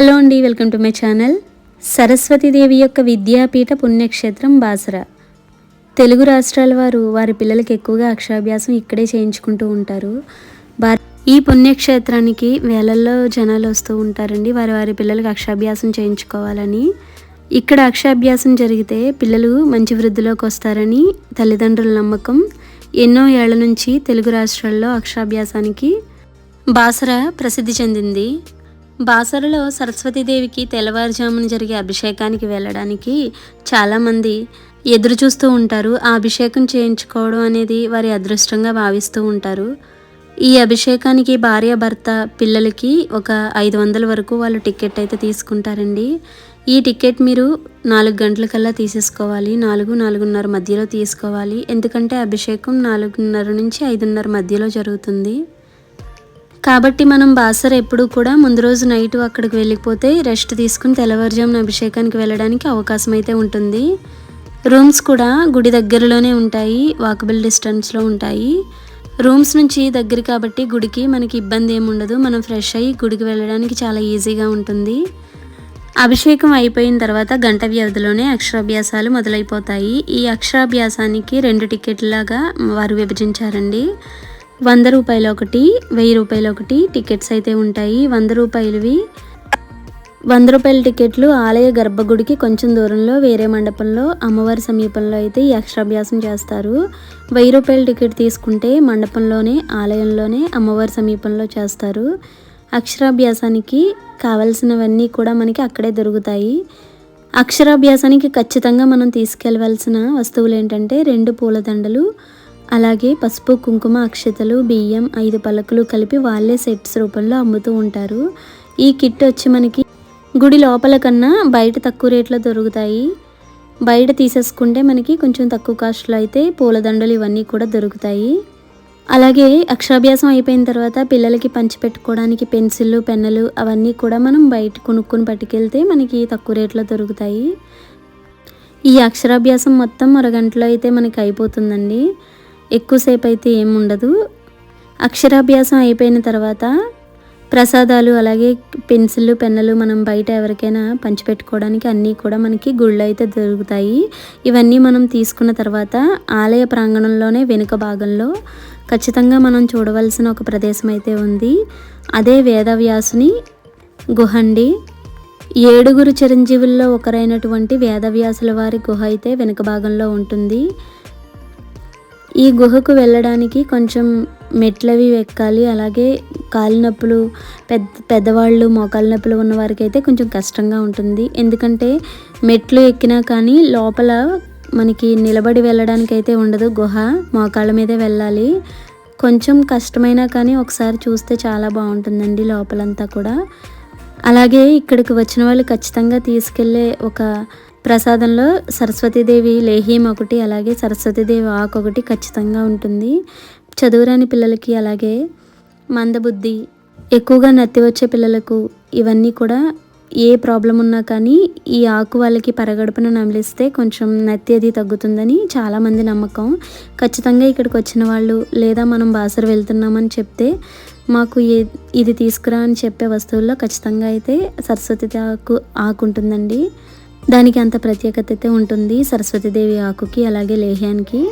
Hello అండి welcome to my channel. Saraswatidevi యొక్క విద్యాపీఠ పుణ్యక్షేత్రం బాసరా. తెలుగు రాష్ట్రాల వారు వారి పిల్లలకి ఎక్కువగా అక్షరాభ్యాసం ఇక్కడే చేయించుకుంటూ ఉంటారు. ఈ పుణ్యక్షేత్రానికి వేలల్లో జనాలు వస్తూ ఉంటారండి. వారి వారి పిల్లలకు అక్షరాభ్యాసం చేయించుకోవాలని. ఇక్కడ అక్షరాభ్యాసం జరిగితే పిల్లలు మంచి వృద్ధిలోకి వస్తారని తల్లిదండ్రుల నమ్మకం. ఎన్నో ఏళ్ళ నుంచి తెలుగు రాష్ట్రాల్లో అక్షరాభ్యాసానికి బాసర ప్రసిద్ధి చెందింది. బాసరలో సరస్వతీదేవికి తెల్లవారుజామున జరిగే అభిషేకానికి వెళ్ళడానికి చాలామంది ఎదురు చూస్తూ ఉంటారు. ఆ అభిషేకం చేయించుకోవడం అనేది వారి అదృష్టంగా భావిస్తూ ఉంటారు. ఈ అభిషేకానికి భార్య భర్త పిల్లలకి ఒక ఐదు వందల వరకు వాళ్ళు టికెట్ అయితే తీసుకుంటారండి. ఈ టికెట్ మీరు నాలుగు గంటలకల్లా తీసేసుకోవాలి. నాలుగు నాలుగున్నర మధ్యలో తీసుకోవాలి. ఎందుకంటే అభిషేకం నాలుగున్నర నుంచి ఐదున్నర మధ్యలో జరుగుతుంది. కాబట్టి మనం బాసర ఎప్పుడు కూడా ముందు రోజు నైట్ అక్కడికి వెళ్ళిపోతే రెస్ట్ తీసుకుని తెల్లవారుజామున అభిషేకానికి వెళ్ళడానికి అవకాశం అయితే ఉంటుంది. రూమ్స్ కూడా గుడి దగ్గరలోనే ఉంటాయి వాకబుల్ డిస్టెన్స్లో ఉంటాయి. రూమ్స్ నుంచి దగ్గర కాబట్టి గుడికి మనకి ఇబ్బంది ఏమి ఉండదు. మనం ఫ్రెష్ అయ్యి గుడికి వెళ్ళడానికి చాలా ఈజీగా ఉంటుంది. అభిషేకం అయిపోయిన తర్వాత గంట వ్యవధిలోనే అక్షరాభ్యాసాలు మొదలైపోతాయి. ఈ అక్షరాభ్యాసానికి రెండు టికెట్లాగా వారు విభజించారండి. వంద రూపాయలు ఒకటి వెయ్యి రూపాయలు ఒకటి టికెట్స్ అయితే ఉంటాయి. వంద రూపాయలవి. వంద రూపాయల టికెట్లు ఆలయ గర్భగుడికి కొంచెం దూరంలో వేరే మండపంలో అమ్మవారి సమీపంలో అయితే ఈ అక్షరాభ్యాసం చేస్తారు. వెయ్యి రూపాయల టికెట్ తీసుకుంటే మండపంలోనే ఆలయంలోనే అమ్మవారి సమీపంలో చేస్తారు. అక్షరాభ్యాసానికి కావలసినవన్నీ కూడా మనకి అక్కడే దొరుకుతాయి. అక్షరాభ్యాసానికి ఖచ్చితంగా మనం తీసుకెళ్ళవలసిన వస్తువులు ఏంటంటే రెండు పూలదండలు అలాగే పసుపు కుంకుమ అక్షతలు బియ్యం ఐదు పలకలు కలిపి వాళ్ళే సెట్స్ రూపంలో అమ్ముతూ ఉంటారు. ఈ కిట్ వచ్చి మనకి గుడి లోపల కన్నా బయట తక్కువ రేట్లో దొరుకుతాయి. బయట తీసేసుకుంటే మనకి కొంచెం తక్కువ కాస్ట్లో అయితే పూలదండలు ఇవన్నీ కూడా దొరుకుతాయి. అలాగే అక్షరాభ్యాసం అయిపోయిన తర్వాత పిల్లలకి పంచిపెట్టుకోవడానికి పెన్సిళ్ళు పెన్నులు అవన్నీ కూడా మనం బయట కొనుక్కొని పట్టుకెళ్తే మనకి తక్కువ రేట్లో దొరుకుతాయి. ఈ అక్షరాభ్యాసం మొత్తం అరగంటలో అయితే మనకి అయిపోతుందండి. ఎక్కువసేపు అయితే ఏముండదు. అక్షరాభ్యాసం అయిపోయిన తర్వాత ప్రసాదాలు అలాగే పెన్సిళ్ళు పెన్నులు మనం బయట ఎవరికైనా పంచిపెట్టుకోవడానికి అన్నీ కూడా మనకి గుళ్ళు అయితే దొరుకుతాయి. ఇవన్నీ మనం తీసుకున్న తర్వాత ఆలయ ప్రాంగణంలోనే వెనుక భాగంలో ఖచ్చితంగా మనం చూడవలసిన ఒక ప్రదేశం అయితే ఉంది. అదే వేదవ్యాసుని గుహండి. ఏడుగురు చిరంజీవుల్లో ఒకరైనటువంటి వేదవ్యాసుల వారి గుహ అయితే వెనుక భాగంలో ఉంటుంది. ఈ గుహకు వెళ్ళడానికి కొంచెం మెట్లవి ఎక్కాలి అలాగే కాలి నొప్పులు పెద్ద పెద్దవాళ్ళు మోకాలు నొప్పులు ఉన్న వారికి అయితే కొంచెం కష్టంగా ఉంటుంది. ఎందుకంటే మెట్లు ఎక్కినా కానీ లోపల మనకి నిలబడి వెళ్ళడానికి అయితే ఉండదు. గుహ మోకాళ్ళ మీదే వెళ్ళాలి. కొంచెం కష్టమైనా కానీ ఒకసారి చూస్తే చాలా బాగుంటుందండి లోపలంతా కూడా. అలాగే ఇక్కడికి వచ్చిన వాళ్ళు ఖచ్చితంగా తీసుకెళ్ళే ఒక ప్రసాదంలో సరస్వతీదేవి లేహ్యం ఒకటి అలాగే సరస్వతీదేవి ఆకు ఒకటి ఖచ్చితంగా ఉంటుంది. చదువురాని పిల్లలకి అలాగే మందబుద్ధి ఎక్కువగా నత్తి వచ్చే పిల్లలకు ఇవన్నీ కూడా ఏ ప్రాబ్లం ఉన్నా కానీ ఈ ఆకు వాళ్ళకి పరగడుపున నమిలిస్తే కొంచెం నత్తి అది తగ్గుతుందని చాలామంది నమ్మకం. ఖచ్చితంగా ఇక్కడికి వచ్చిన వాళ్ళు లేదా మనం బాసర వెళ్తున్నామని చెప్తే మాకు ఇది తీసుకురా అని చెప్పే వస్తువుల్లో ఖచ్చితంగా అయితే సరస్వతి ఆకు ఆకు ఉంటుందండి. దానికి అంత ప్రత్యేకత అయితే ఉంటుంది సరస్వతీదేవి ఆకుకి అలాగే లేహ్యానికి.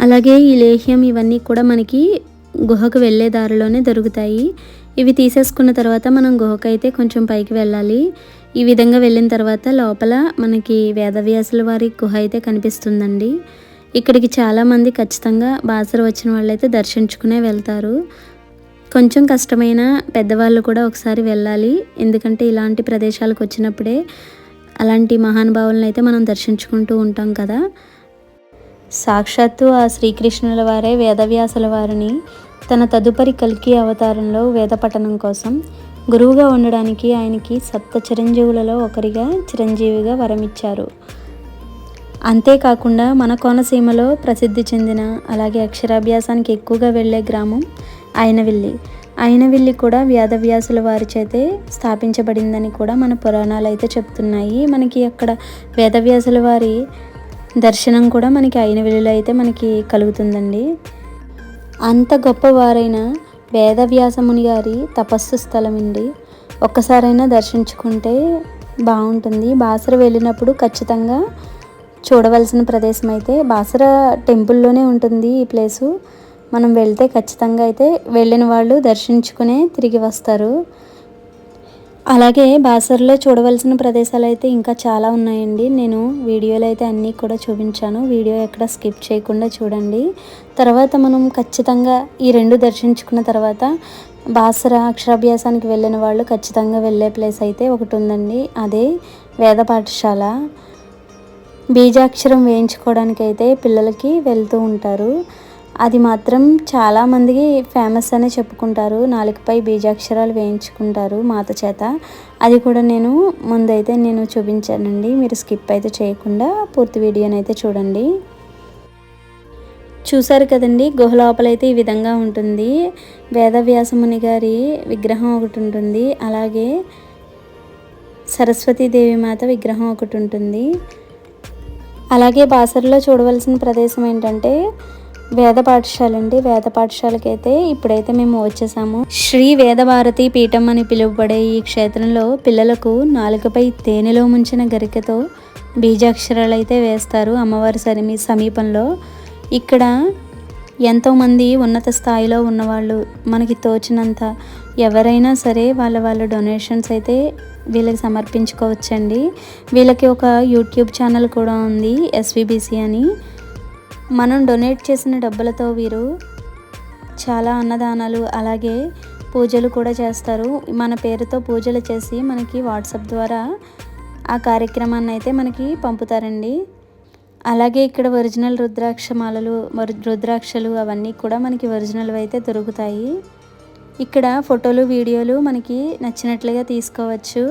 అలాగే ఈ లేహ్యం ఇవన్నీ కూడా మనకి గుహకు వెళ్ళే దారిలోనే దొరుకుతాయి. ఇవి తీసేసుకున్న తర్వాత మనం గుహకైతే కొంచెం పైకి వెళ్ళాలి. ఈ విధంగా వెళ్ళిన తర్వాత లోపల మనకి వేదవ్యాసుల వారి గుహ అయితే కనిపిస్తుందండి. ఇక్కడికి చాలామంది ఖచ్చితంగా బాసర వచ్చిన వాళ్ళైతే దర్శించుకునే వెళ్తారు. కొంచెం కష్టమైన పెద్దవాళ్ళు కూడా ఒకసారి వెళ్ళాలి. ఎందుకంటే ఇలాంటి ప్రదేశాలకు వచ్చినప్పుడే అలాంటి మహానుభావులను అయితే మనం దర్శించుకుంటూ ఉంటాం కదా. సాక్షాత్తు ఆ శ్రీకృష్ణుల వారే వేదవ్యాసుల వారిని తన తదుపరి కల్కి అవతారంలో వేద పఠనం కోసం గురువుగా ఉండడానికి ఆయనకి సప్త చిరంజీవులలో ఒకరిగా చిరంజీవిగా వరమిచ్చారు. అంతేకాకుండా మన కోనసీమలో ప్రసిద్ధి చెందిన అలాగే అక్షరాభ్యాసానికి ఎక్కువగా వెళ్ళే గ్రామం ఆయనవిల్లి. అయినవిల్లి కూడా వేదవ్యాసుల వారిచైతే స్థాపించబడిందని కూడా మన పురాణాలు అయితే చెప్తున్నాయి. మనకి అక్కడ వేదవ్యాసుల వారి దర్శనం కూడా మనకి అయినవిల్లిలో అయితే మనకి కలుగుతుందండి. అంత గొప్పవారైన వేదవ్యాసముని గారి తపస్సు స్థలం అండి ఒక్కసారైనా దర్శించుకుంటే బాగుంటుంది. బాసర వెళ్ళినప్పుడు ఖచ్చితంగా చూడవలసిన ప్రదేశం అయితే బాసర టెంపుల్లోనే ఉంటుంది ఈ ప్లేసు. మనం వెళ్తే ఖచ్చితంగా అయితే వెళ్ళిన వాళ్ళు దర్శించుకునే తిరిగి వస్తారు. అలాగే బాసర్లో చూడవలసిన ప్రదేశాలు అయితే ఇంకా చాలా ఉన్నాయండి. నేను వీడియోలు అయితే అన్నీ కూడా చూపించాను. వీడియో ఎక్కడ స్కిప్ చేయకుండా చూడండి. తర్వాత మనం ఖచ్చితంగా ఈ రెండు దర్శించుకున్న తర్వాత బాసర అక్షరాభ్యాసానికి వెళ్ళిన వాళ్ళు ఖచ్చితంగా వెళ్ళే ప్లేస్ అయితే ఒకటి ఉందండి. అదే వేద పాఠశాల. బీజాక్షరం వేయించుకోవడానికి అయితే పిల్లలకి వెళ్తూ ఉంటారు. అది మాత్రం చాలామందికి ఫేమస్ అనే చెప్పుకుంటారు. నాలుగుపై బీజాక్షరాలు వేయించుకుంటారు మాత చేత. అది కూడా నేను ముందైతే నేను చూపించానండి. మీరు స్కిప్ అయితే చేయకుండా పూర్తి వీడియోని అయితే చూడండి. చూసారు కదండి గుహ లోపలైతే ఈ విధంగా ఉంటుంది. వేదవ్యాసముని గారి విగ్రహం ఒకటి ఉంటుంది. అలాగే సరస్వతీదేవి మాత విగ్రహం ఒకటి ఉంటుంది. అలాగే బాసర్లో చూడవలసిన ప్రదేశం ఏంటంటే వేద పాఠశాల అండి వేద పాఠశాలకైతే ఇప్పుడైతే మేము వచ్చేసాము. శ్రీ వేదభారతి పీఠం అని పిలువబడే ఈ క్షేత్రంలో పిల్లలకు నాలుకపై తేనెలో ముంచిన గరికతో బీజాక్షరాలు అయితే వేస్తారు అమ్మవారి సరిమి సమీపంలో. ఇక్కడ ఎంతోమంది ఉన్నత స్థాయిలో ఉన్నవాళ్ళు మనకి తోచినంత ఎవరైనా సరే వాళ్ళ వాళ్ళ డొనేషన్స్ అయితే వీళ్ళకి సమర్పించుకోవచ్చండి. వీళ్ళకి ఒక యూట్యూబ్ ఛానల్ కూడా ఉంది ఎస్విబిసి అని. మనం డొనేట్ చేసిన డబ్బులతో వీరు చాలా అన్నదానాలు అలాగే పూజలు కూడా చేస్తారు. మన పేరుతో పూజలు చేసి మనకి వాట్సాప్ ద్వారా ఆ కార్యక్రమాన్ని అయితే మనకి పంపుతారండి. అలాగే ఇక్కడ ఒరిజినల్ రుద్రాక్ష మాలలు రుద్రాక్షలు అవన్నీ కూడా మనకి ఒరిజినల్ అయితే దొరుకుతాయి. ఇక్కడ ఫోటోలు వీడియోలు మనకి నచ్చినట్లుగా తీసుకోవచ్చు.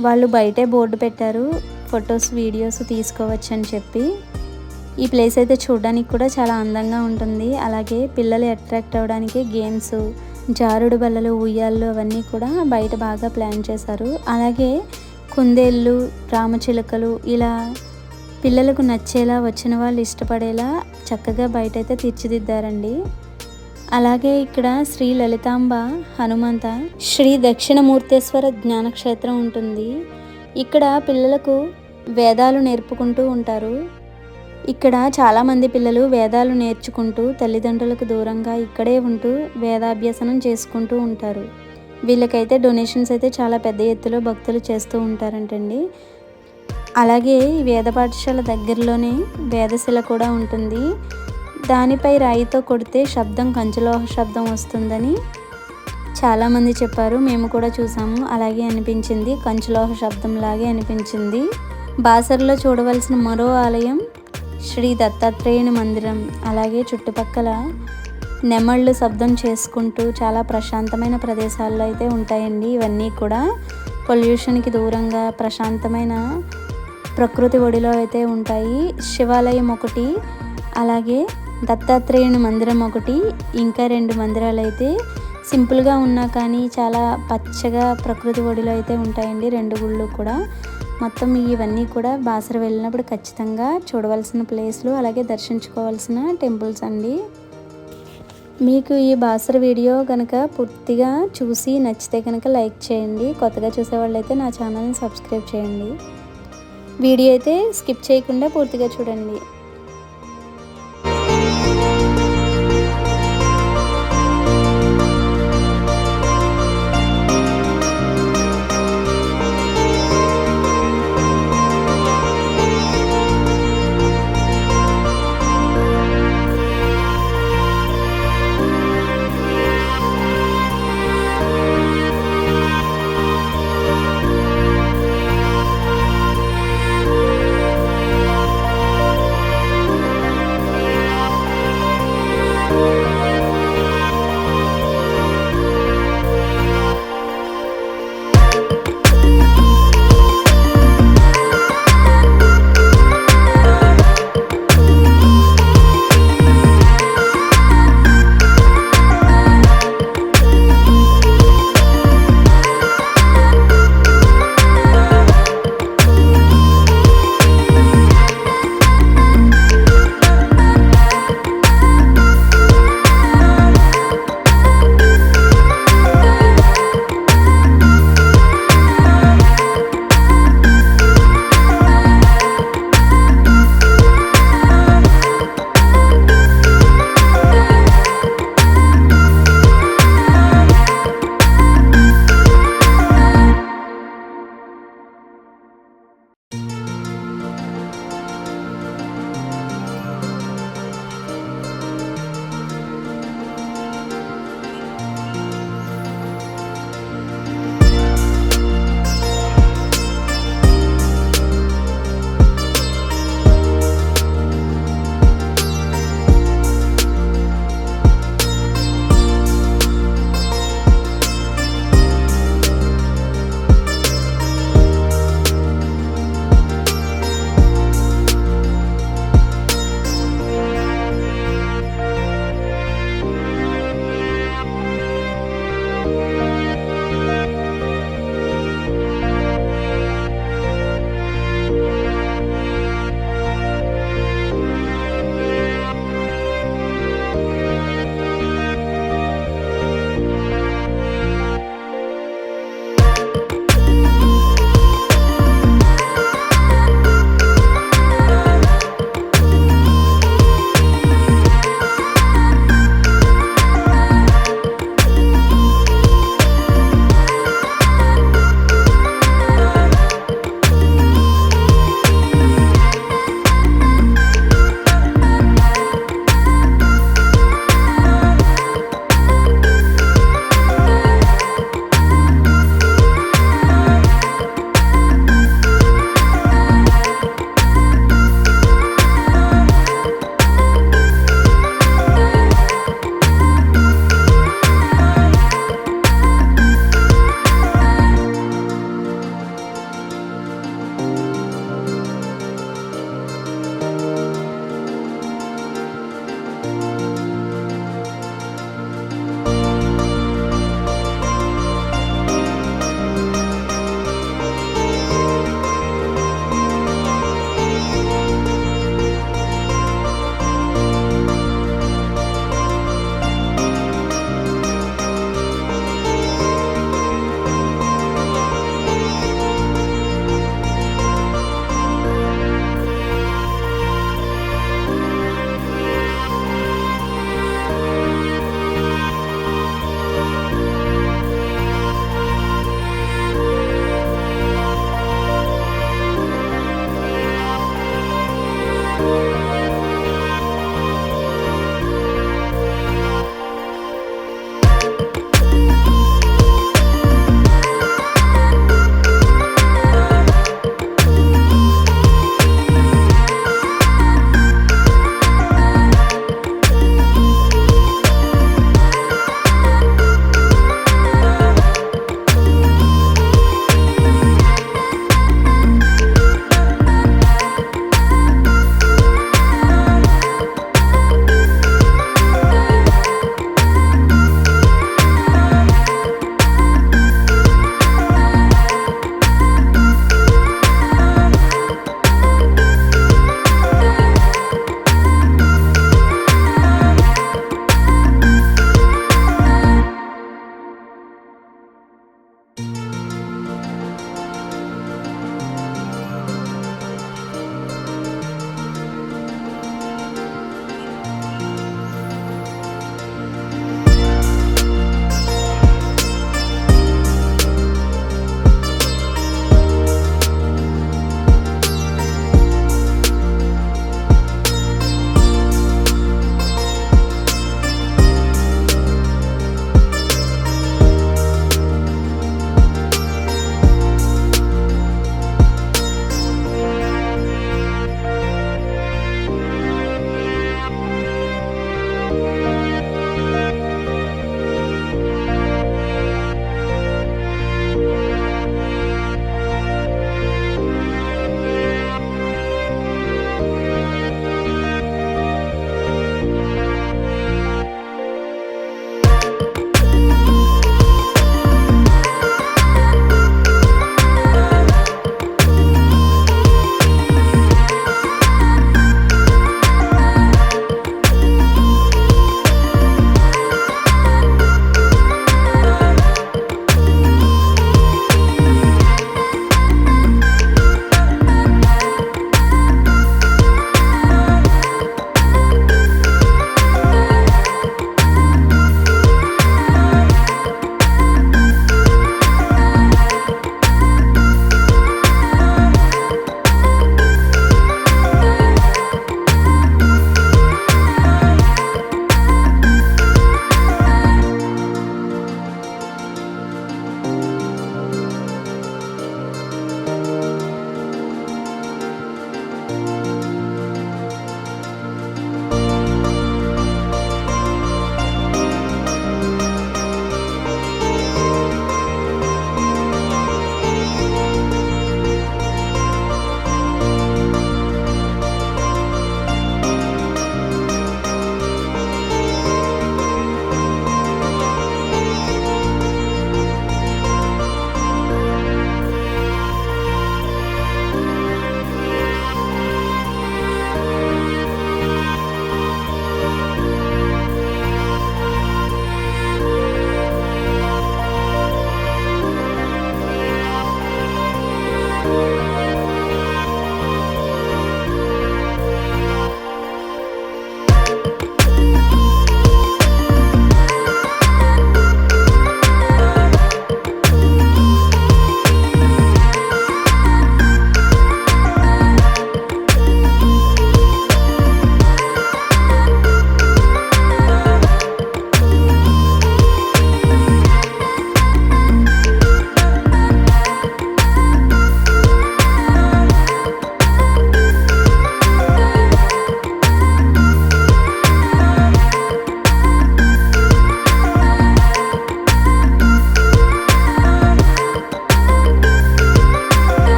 వాళ్ళు బయటే బోర్డు పెట్టారు ఫొటోస్ వీడియోస్ తీసుకోవచ్చు అని చెప్పి. ఈ ప్లేస్ అయితే చూడడానికి కూడా చాలా అందంగా ఉంటుంది. అలాగే పిల్లలు అట్రాక్ట్ అవ్వడానికి గేమ్స్ జారుడు బల్లలు ఉయ్యాళ్ళు అవన్నీ కూడా బయట బాగా ప్లాన్ చేశారు. అలాగే కుందేళ్ళు రామచిలుకలు ఇలా పిల్లలకు నచ్చేలా వచ్చిన వాళ్ళు ఇష్టపడేలా చక్కగా బయట అయితే తీర్చిదిద్దారండి. అలాగే ఇక్కడ శ్రీ లలితాంబ హనుమంత శ్రీ దక్షిణమూర్తేశ్వర జ్ఞానక్షేత్రం ఉంటుంది. ఇక్కడ పిల్లలకు వేదాలు నేర్పుకుంటూ ఉంటారు. ఇక్కడ చాలామంది పిల్లలు వేదాలు నేర్చుకుంటూ తల్లిదండ్రులకు దూరంగా ఇక్కడే ఉంటూ వేదాభ్యసనం చేసుకుంటూ ఉంటారు. వీళ్ళకైతే డొనేషన్స్ అయితే చాలా పెద్ద ఎత్తులో భక్తులు చేస్తూ ఉంటారంటండి. అలాగే ఈ వేద పాఠశాల దగ్గరలోనే వేదశిల కూడా ఉంటుంది. దానిపై రాయితో కొడితే శబ్దం కంచులోహ శబ్దం వస్తుందని చాలామంది చెప్పారు. మేము కూడా చూసాము. అలాగే అనిపించింది. కంచులోహ శబ్దం లాగే అనిపించింది. బాసర్లో చూడవలసిన మరో ఆలయం శ్రీ దత్తాత్రేయుని మందిరం అలాగే చుట్టుపక్కల నెమళ్ళు శబ్దం చేసుకుంటూ చాలా ప్రశాంతమైన ప్రదేశాల్లో అయితే ఉంటాయండి. ఇవన్నీ కూడా పొల్యూషన్కి దూరంగా ప్రశాంతమైన ప్రకృతి ఒడిలో అయితే ఉంటాయి. శివాలయం ఒకటి అలాగే దత్తాత్రేయుని మందిరం ఒకటి ఇంకా రెండు మందిరాలు అయితే సింపుల్గా ఉన్నా కానీ చాలా పచ్చగా ప్రకృతి ఒడిలో అయితే ఉంటాయండి. రెండు గుళ్ళు కూడా మొత్తం ఇవన్నీ కూడా బాసర వెళ్ళినప్పుడు ఖచ్చితంగా చూడవలసిన ప్లేస్లు అలాగే దర్శించుకోవాల్సిన టెంపుల్స్ అండి. మీకు ఈ బాసర వీడియో కనుక పూర్తిగా చూసి నచ్చితే కనుక లైక్ చేయండి. కొత్తగా చూసేవాళ్ళు అయితే నా ఛానల్ని సబ్స్క్రైబ్ చేయండి. వీడియో అయితే స్కిప్ చేయకుండా పూర్తిగా చూడండి.